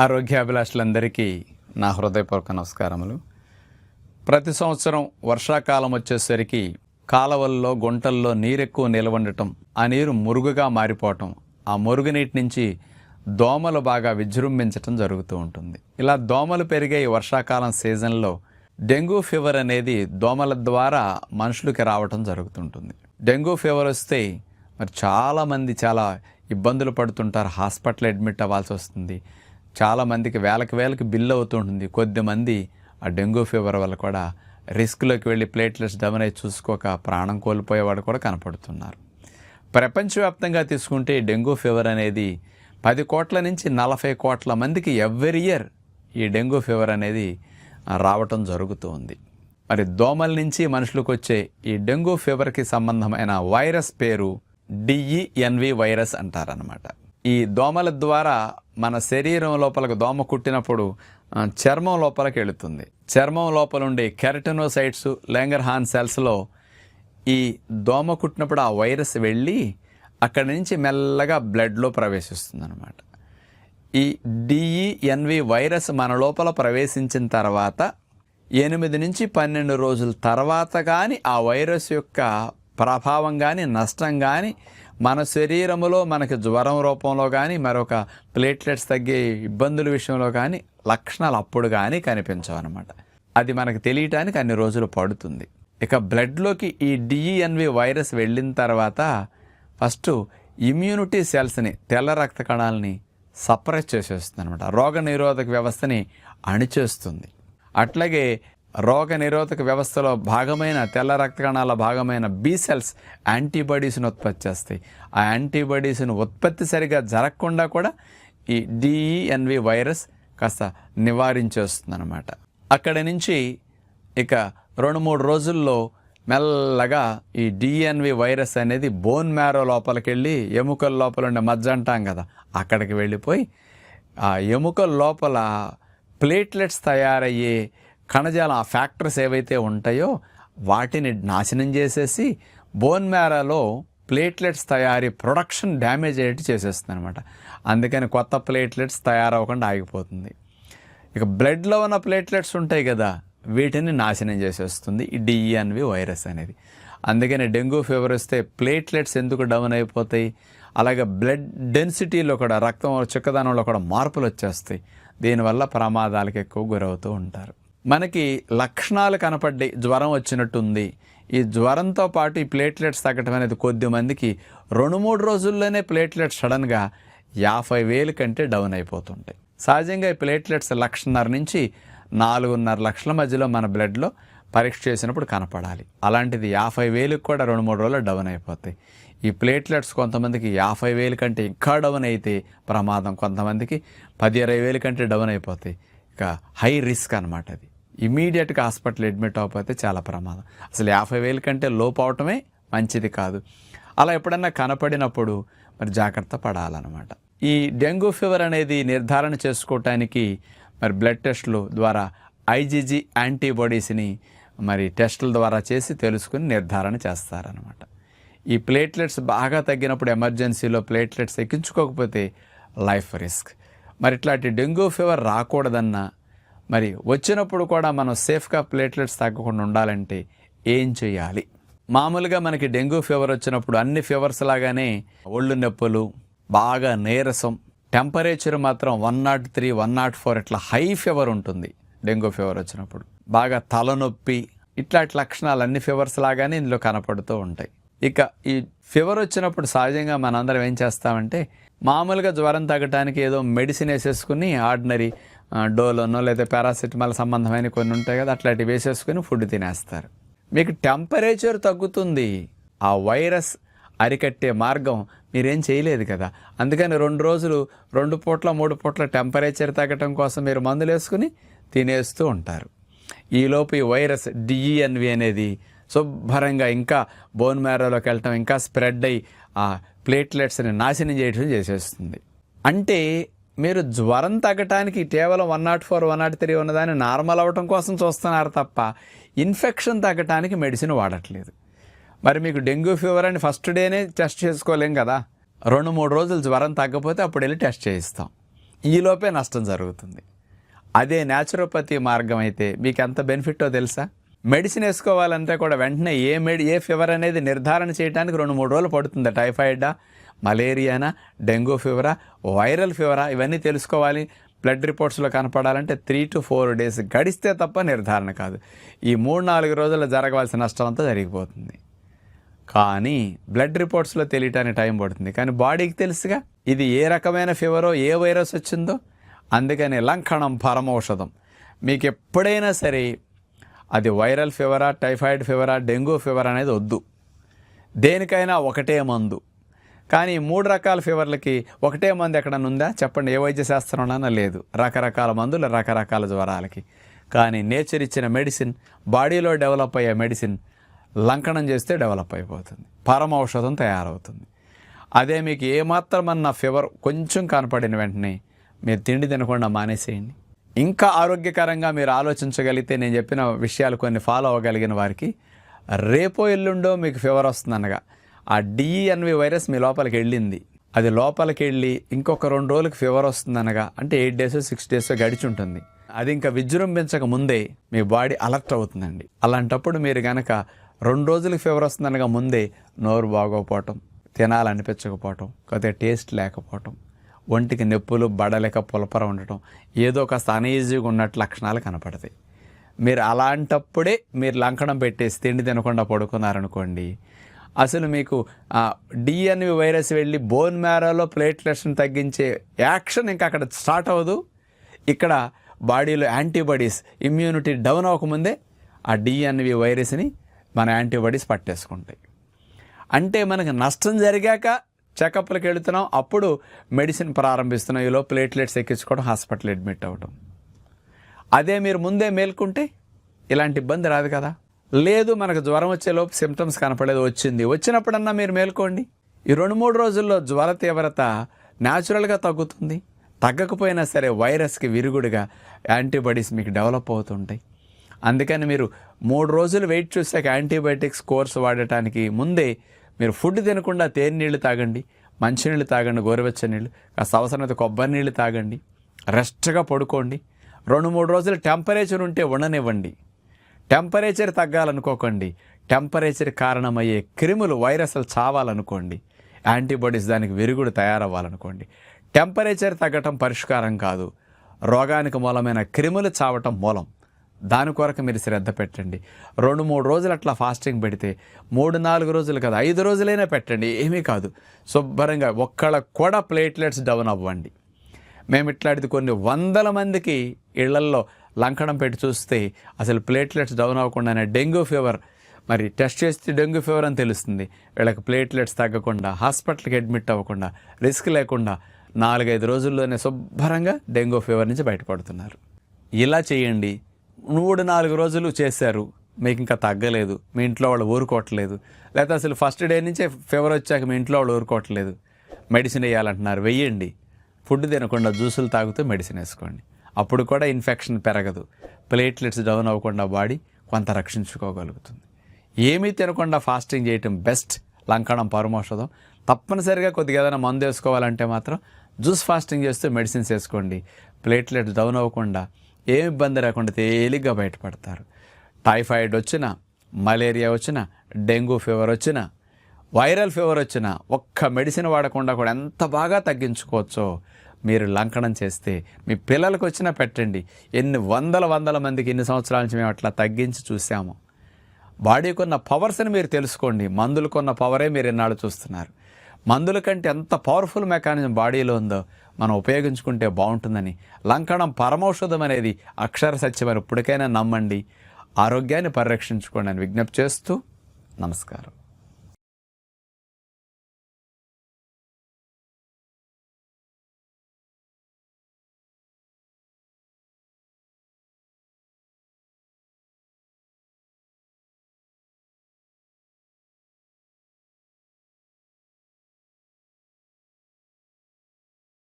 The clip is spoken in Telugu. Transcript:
ఆరోగ్యాభిలాషులందరికీ నా హృదయపూర్వక నమస్కారములు. ప్రతి సంవత్సరం వర్షాకాలం వచ్చేసరికి కాలవల్లో గుంటల్లో నీరెక్కువ నిలవండటం ఆ నీరు మురుగుగా మారిపోవటం ఆ మురుగునీటి నుంచి దోమలు బాగా విజృంభించటం జరుగుతూ ఉంటుంది. ఇలా దోమలు పెరిగే ఈ వర్షాకాలం సీజన్లో డెంగ్యూ ఫీవర్ అనేది దోమల ద్వారా మనుషులకి రావటం జరుగుతుంటుంది. డెంగ్యూ ఫీవర్ వస్తే మరి చాలామంది చాలా ఇబ్బందులు పడుతుంటారు. హాస్పిటల్ అడ్మిట్ అవ్వాల్సి వస్తుంది. చాలామందికి వేలకు వేలకు బిల్లు అవుతుంటుంది. కొద్దిమంది ఆ డెంగ్యూ ఫీవర్ వల్ల కూడా రిస్క్లోకి వెళ్ళి ప్లేట్లెట్స్ డౌన్ అయి చూసుకోక ప్రాణం కోల్పోయేవాడు కూడా కనపడుతున్నారు. ప్రపంచవ్యాప్తంగా తీసుకుంటే ఈ డెంగ్యూ ఫీవర్ అనేది పది కోట్ల నుంచి నలభై కోట్ల మందికి ఎవ్రీ ఇయర్ ఈ డెంగ్యూ ఫీవర్ అనేది రావటం జరుగుతూ ఉంది. మరి దోమల నుంచి మనుషులకు వచ్చే ఈ డెంగ్యూ ఫీవర్కి సంబంధమైన వైరస్ పేరు డిఈఎన్వి వైరస్ అంటారనమాట ఈ దోమల ద్వారా మన శరీరం లోపలకు దోమ కుట్టినప్పుడు చర్మం లోపలికి వెళుతుంది. చర్మం లోపల ఉండే కెరటనోసైట్స్ లెంగర్హాన్ సెల్స్లో ఈ దోమ కుట్టినప్పుడు ఆ వైరస్ వెళ్ళి అక్కడి నుంచి మెల్లగా బ్లడ్లో ప్రవేశిస్తుంది అనమాట ఈ డిఈఎన్వి వైరస్ మన లోపల ప్రవేశించిన తర్వాత ఎనిమిది నుంచి పన్నెండు రోజుల తర్వాత కానీ ఆ వైరస్ యొక్క ప్రభావం కానీ నష్టం కానీ మన శరీరములో మనకి జ్వరం రూపంలో కానీ మరొక ప్లేట్లెట్స్ తగ్గే ఇబ్బందుల విషయంలో కానీ లక్షణాలు అప్పుడు కానీ కనిపించవన్నమాట. అది మనకు తెలియటానికి అన్ని రోజులు పడుతుంది. ఇక బ్లడ్లోకి ఈ డిఈఎన్వి వైరస్ వెళ్ళిన తర్వాత ఫస్ట్ ఇమ్యూనిటీ సెల్స్ని తెల్ల రక్త కణాలని సప్రెస్ చేసేస్తుంది అనమాట రోగ నిరోధక వ్యవస్థని అణిచేస్తుంది. అట్లాగే రోగ నిరోధక వ్యవస్థలో భాగమైన తెల్ల రక్త కణాల భాగమైన బీ సెల్స్ యాంటీబాడీస్ను ఉత్పత్తి చేస్తాయి. ఆ యాంటీబాడీస్ను ఉత్పత్తి సరిగా జరగకుండా కూడా ఈ డిఈఎన్వి వైరస్ కాస్త నివారించేస్తుంది అనమాట అక్కడి నుంచి ఇక రెండు మూడు రోజుల్లో మెల్లగా ఈ డిఎన్వి వైరస్ అనేది బోన్ మ్యారో లోపలికి వెళ్ళి ఎముకల లోపల ఉండే మజ్జ అంటాం కదా అక్కడికి వెళ్ళిపోయి ఆ ఎముకల లోపల ప్లేట్లెట్స్ తయారయ్యే కణజాలం ఆ ఫ్యాక్టర్స్ ఏవైతే ఉంటాయో వాటిని నాశనం చేసేసి బోన్ మేరాలో ప్లేట్లెట్స్ తయారీ ప్రొడక్షన్ డ్యామేజ్ అయ్యేట్టు చేసేస్తుంది అనమాట అందుకని కొత్త ప్లేట్లెట్స్ తయారవ్వకుండా ఆగిపోతుంది. ఇక బ్లడ్లో ఉన్న ప్లేట్లెట్స్ ఉంటాయి కదా వీటిని నాశనం చేసేస్తుంది ఈ డిఈఎన్వి వైరస్ అనేది. అందుకని డెంగ్యూ ఫీవర్ వస్తే ప్లేట్లెట్స్ ఎందుకు డౌన్ అయిపోతాయి? అలాగే బ్లడ్ డెన్సిటీలో కూడా రక్తం చిక్కదనంలో కూడా మార్పులు వచ్చేస్తాయి. దీనివల్ల ప్రమాదాలకు ఎక్కువ గురవుతూ ఉంటారు. మనకి లక్షణాలు కనపడ్డాయి జ్వరం వచ్చినట్టుంది. ఈ జ్వరంతో పాటు ఈ ప్లేట్లెట్స్ తగ్గటం అనేది కొద్ది మందికి రెండు మూడు రోజుల్లోనే ప్లేట్లెట్స్ సడన్గా యాభై వేలు కంటే డౌన్ అయిపోతుంటాయి. సహజంగా ఈ ప్లేట్లెట్స్ లక్షన్నర నుంచి నాలుగున్నర లక్షల మధ్యలో మన బ్లడ్లో పరీక్ష చేసినప్పుడు కనపడాలి. అలాంటిది యాభై వేలకు కూడా రెండు మూడు రోజులు డౌన్ అయిపోతాయి. ఈ ప్లేట్లెట్స్ కొంతమందికి యాభై వేలు కంటే ఇంకా డౌన్ అయితే ప్రమాదం కొంతమందికి పది ఇరవై వేలు కంటే డౌన్ అయిపోతాయి. ఇక హై రిస్క్ అనమాట అది. ఇమీడియట్గా హాస్పిటల్ అడ్మిట్ అవ్వకపోతే చాలా ప్రమాదం. అసలు యాభై వేల కంటే లోపు అవటమే మంచిది కాదు. అలా ఎప్పుడన్నా కనపడినప్పుడు మరి జాగ్రత్త పడాలన్నమాట. ఈ డెంగ్యూ ఫీవర్ అనేది నిర్ధారణ చేసుకోవటానికి మరి బ్లడ్ టెస్టులు ద్వారా ఐజీజీ యాంటీబాడీస్ని మరి టెస్టుల ద్వారా చేసి తెలుసుకుని నిర్ధారణ చేస్తారనమాట ఈ ప్లేట్లెట్స్ బాగా తగ్గినప్పుడు ఎమర్జెన్సీలో ప్లేట్లెట్స్ ఎక్కించుకోకపోతే లైఫ్ రిస్క్. మరి ఇట్లాంటి డెంగ్యూ ఫీవర్ రాకూడదన్నా మరి వచ్చినప్పుడు కూడా మనం సేఫ్గా ప్లేట్లెట్స్ తగ్గకుండా ఉండాలంటే ఏం చేయాలి? మామూలుగా మనకి డెంగ్యూ ఫీవర్ వచ్చినప్పుడు అన్ని ఫీవర్స్ లాగానే ఒళ్ళు నొప్పులు బాగా నీరసం టెంపరేచర్ మాత్రం one nought three one nought four ఇట్లా హై ఫీవర్ ఉంటుంది డెంగ్యూ ఫీవర్ వచ్చినప్పుడు. బాగా తలనొప్పి ఇట్లాంటి లక్షణాలు అన్ని ఫీవర్స్ లాగానే ఇందులో కనపడుతూ ఉంటాయి. ఇక ఈ ఫీవర్ వచ్చినప్పుడు సహజంగా మనందరం ఏం చేస్తామంటే మామూలుగా జ్వరం తగ్గడానికి ఏదో మెడిసిన్ వేసేసుకుని ఆర్డినరీ డోలోనో లేదా పారాసిటమాల్ సంబంధమైన కొన్ని ఉంటాయి కదా అట్లాంటివి వేసేసుకొని ఫుడ్ తినేస్తారు. మీకు టెంపరేచర్ తగ్గుతుంది. ఆ వైరస్ అరికట్టే మార్గం మీరేం చేయలేదు కదా. అందుకని రెండు రోజులు రెండు పూట్ల మూడు పూట్ల టెంపరేచర్ తగ్గటం కోసం మీరు మందులు వేసుకుని తినేస్తూ ఉంటారు. ఈలోపు ఈ వైరస్ డిఈఎన్వి అనేది శుభ్రంగా ఇంకా బోన్ మ్యారోలోకి వెళ్ళటం ఇంకా స్ప్రెడ్ అయ్యి ఆ ప్లేట్లెట్స్ని నాశనం చేయడం చేసేస్తుంది. అంటే మీరు జ్వరం తగ్గటానికి కేవలం one nought four one nought three ఉన్నదాన్ని నార్మల్ అవ్వటం కోసం చూస్తున్నారు తప్ప ఇన్ఫెక్షన్ తగ్గటానికి మెడిసిన్ వాడట్లేదు. మరి మీకు డెంగ్యూ ఫీవర్ అని ఫస్ట్ డేనే టెస్ట్ చేసుకోలేం కదా? రెండు మూడు రోజులు జ్వరం తగ్గపోతే అప్పుడు వెళ్ళి టెస్ట్ చేయిస్తాం. ఈలోపే నష్టం జరుగుతుంది. అదే న్యాచురోపతి మార్గం అయితే మీకు ఎంత బెనిఫిట్టో తెలుసా? మెడిసిన్ వేసుకోవాలంటే కూడా వెంటనే ఏ మెడి ఏ ఫీవర్ అనేది నిర్ధారణ చేయడానికి రెండు మూడు రోజులు పడుతుంది. టైఫాయిడా మలేరియానా డెంగ్యూ ఫీవరా వైరల్ ఫీవరా ఇవన్నీ తెలుసుకోవాలి. బ్లడ్ రిపోర్ట్స్లో కనపడాలంటే త్రీ టు ఫోర్ డేస్ గడిస్తే తప్ప నిర్ధారణ కాదు. ఈ మూడు నాలుగు రోజుల్లో జరగవలసిన నష్టం అంతా జరిగిపోతుంది. కానీ బ్లడ్ రిపోర్ట్స్లో తెలియటానికి టైం పడుతుంది. కానీ బాడీకి తెలుసుగా ఇది ఏ రకమైన ఫీవరో ఏ వైరస్ వచ్చిందో అందుకని లంకణం పరమౌషధం. మీకు ఎప్పుడైనా సరే అది వైరల్ ఫీవరా టైఫాయిడ్ ఫీవరా డెంగ్యూ ఫీవర్ అనేది వద్దు. దేనికైనా ఒకటే మందు. కానీ మూడు రకాల ఫీవర్లకి ఒకటే మందు ఎక్కడన్నా ఉందా? చెప్పండి. ఏ వైద్య శాస్త్రంలోనా లేదు. రకరకాల మందులు రకరకాల జ్వరాలకి. కానీ నేచర్ ఇచ్చిన మెడిసిన్ బాడీలో డెవలప్ అయ్యే మెడిసిన్ లంకనం చేస్తే డెవలప్ అయిపోతుంది. పరమ ఔషధం తయారవుతుంది. అదే మీకు ఏమాత్రమన్న ఫీవర్ కొంచెం కనపడిన వెంటనే మీరు తిండి తినకుండా మానేసేయండి. ఇంకా ఆరోగ్యకరంగా మీరు ఆలోచించగలిగితే నేను చెప్పిన విషయాలు కొన్ని ఫాలో అవ్వగలిగిన వారికి రేపో ఎల్లుండో మీకు ఫీవర్ వస్తుందనగా ఆ డిఎన్వి వైరస్ మీ లోపలికి వెళ్ళింది. అది లోపలికి వెళ్ళి ఇంకొక రెండు రోజులకి ఫీవర్ వస్తుందనగా అంటే ఎయిట్ డేస్ సిక్స్ డేస్ గడిచి ఉంటుంది అది ఇంకా విజృంభించక ముందే మీ బాడీ అలర్ట్ అవుతుందండి. అలాంటప్పుడు మీరు కనుక రెండు రోజులకి ఫీవర్ వస్తుందనగా ముందే నోరు బాగోకపోవటం తినాలనిపించకపోవటం కొద్దిగా టేస్ట్ లేకపోవటం ఒంటికి నొప్పులు బడలేక పులపర ఉండటం ఏదో కాస్త అనీజీగా ఉన్నట్టు లక్షణాలు కనపడతాయి. మీరు అలాంటప్పుడే మీరు లంకణం పెట్టేసి తిండి తినకుండా పడుకున్నారనుకోండి అసలు మీకు డిఎన్వి వైరస్ వెళ్ళి బోన్ మ్యారోలో ప్లేట్లెట్స్ని తగ్గించే యాక్షన్ ఇంకా అక్కడ స్టార్ట్ అవ్వదు. ఇక్కడ బాడీలో యాంటీబాడీస్ ఇమ్యూనిటీ డౌన్ అవ్వకముందే ఆ డిఎన్వి వైరస్ని మన యాంటీబాడీస్ పట్టేసుకుంటాయి. అంటే మనకు నష్టం జరిగాక చెకప్లకు వెళుతున్నాం. అప్పుడు మెడిసిన్ ప్రారంభిస్తున్నాం. ఈలో ప్లేట్లెట్స్ ఎక్కించుకోవడం హాస్పిటల్ అడ్మిట్ అవ్వడం అదే మీరు ముందే మేల్కుంటే ఇలాంటి ఇబ్బంది రాదు కదా. లేదు మనకు జ్వరం వచ్చేలోపు సిమ్టమ్స్ కనపడలేదు వచ్చింది. వచ్చినప్పుడన్నా మీరు మేల్కోండి. ఈ రెండు మూడు రోజుల్లో జ్వర తీవ్రత న్యాచురల్గా తగ్గుతుంది. తగ్గకపోయినా సరే వైరస్కి విరుగుడుగా యాంటీబాడీస్ మీకు డెవలప్ అవుతుంటాయి. అందుకని మీరు మూడు రోజులు వెయిట్ చూసాక యాంటీబయాటిక్స్ కోర్స్ వాడటానికి ముందే మీరు ఫుడ్ తినకుండా తేనె నీళ్ళు తాగండి. మంచినీళ్ళు తాగండి గోరువెచ్చని నీళ్ళు కాస్త అవసరమైతే కొబ్బరి నీళ్ళు తాగండి. రెస్ట్గా పడుకోండి. రెండు మూడు రోజులు టెంపరేచర్ ఉంటే ఉండనివ్వండి. టెంపరేచర్ తగ్గాలనుకోకండి. టెంపరేచర్ కారణమయ్యే క్రిములు వైరస్లు చావాలనుకోండి. యాంటీబాడీస్ దానికి విరుగుడు తయారవ్వాలనుకోండి. టెంపరేచర్ తగ్గటం పరిష్కారం కాదు. రోగానికి మూలమైన క్రిములు చావటం మూలం. దాని కొరకు మీరు శ్రద్ధ పెట్టండి. రెండు మూడు రోజులు అట్లా ఫాస్టింగ్ పెడితే మూడు నాలుగు రోజులు కదా ఐదు రోజులైనా పెట్టండి. ఏమీ కాదు. శుభ్రంగా ఒక్కళ్ళకు కూడా ప్లేట్లెట్స్ డౌన్ అవ్వండి. మేము ఇట్లాంటిది కొన్ని వందల మందికి ఇళ్ళల్లో లంకడం పెట్టి చూస్తే అసలు ప్లేట్లెట్స్ డౌన్ అవ్వకుండానే డెంగ్యూ ఫీవర్. మరి టెస్ట్ చేస్తే డెంగ్యూ ఫీవర్ అని తెలుస్తుంది. వీళ్ళకి ప్లేట్లెట్స్ తగ్గకుండా హాస్పిటల్కి అడ్మిట్ అవ్వకుండా రిస్క్ లేకుండా నాలుగైదు రోజుల్లోనే శుభ్రంగా డెంగ్యూ ఫీవర్ నుంచి బయటపడుతున్నారు. ఇలా చేయండి. మూడు నాలుగు రోజులు చేశారు. మీకు ఇంకా తగ్గలేదు. మీ ఇంట్లో వాళ్ళు ఊరుకోవట్లేదు. లేకపోతే అసలు ఫస్ట్ డే నుంచే ఫీవర్ వచ్చాక మీ ఇంట్లో వాళ్ళు ఊరుకోవట్లేదు. మెడిసిన్ వేయాలంటున్నారు. వెయ్యండి ఫుడ్ తినకుండా జ్యూసులు తాగుతూ మెడిసిన్ వేసుకోండి. అప్పుడు కూడా ఇన్ఫెక్షన్ పెరగదు. ప్లేట్లెట్స్ డౌన్ అవ్వకుండా బాడీ కొంత రక్షించుకోగలుగుతుంది. ఏమీ తినకుండా ఫాస్టింగ్ చేయటం బెస్ట్. లంకణం పరమౌషధం. తప్పనిసరిగా కొద్దిగా ఏదైనా మందు వేసుకోవాలంటే మాత్రం జ్యూస్ ఫాస్టింగ్ చేస్తే మెడిసిన్స్ వేసుకోండి. ప్లేట్లెట్స్ డౌన్ అవ్వకుండా ఏం ఇబ్బంది లేకుండా తేలిగ్గా బయటపడతారు. టైఫాయిడ్ వచ్చినా మలేరియా వచ్చినా డెంగ్యూ ఫీవర్ వచ్చినా వైరల్ ఫీవర్ వచ్చినా ఒక్క మెడిసిన్ వాడకుండా కూడా ఎంత బాగా తగ్గించుకోవచ్చో మీరు లంకనం చేస్తే మీ పిల్లలకు వచ్చినా పెట్టండి. ఎన్ని వందల వందల మందికి ఎన్ని సంవత్సరాల నుంచి మేము అట్లా తగ్గించి చూసాము బాడీకి ఉన్న పవర్స్ని మీరు తెలుసుకోండి. మందులు కొన్న పవరే మీరు ఎన్నాళ్ళు చూస్తున్నారు. మందుల కంటే ఎంత పవర్ఫుల్ మెకానిజం బాడీలో ఉందో మనం ఉపయోగించుకుంటే బాగుంటుందని లంకణం పరమౌషధం అనేది అక్షర సత్యమని ఇప్పటికైనా నమ్మండి. ఆరోగ్యాన్ని పరిరక్షించుకోండి అని విజ్ఞప్తి చేస్తూ నమస్కారం.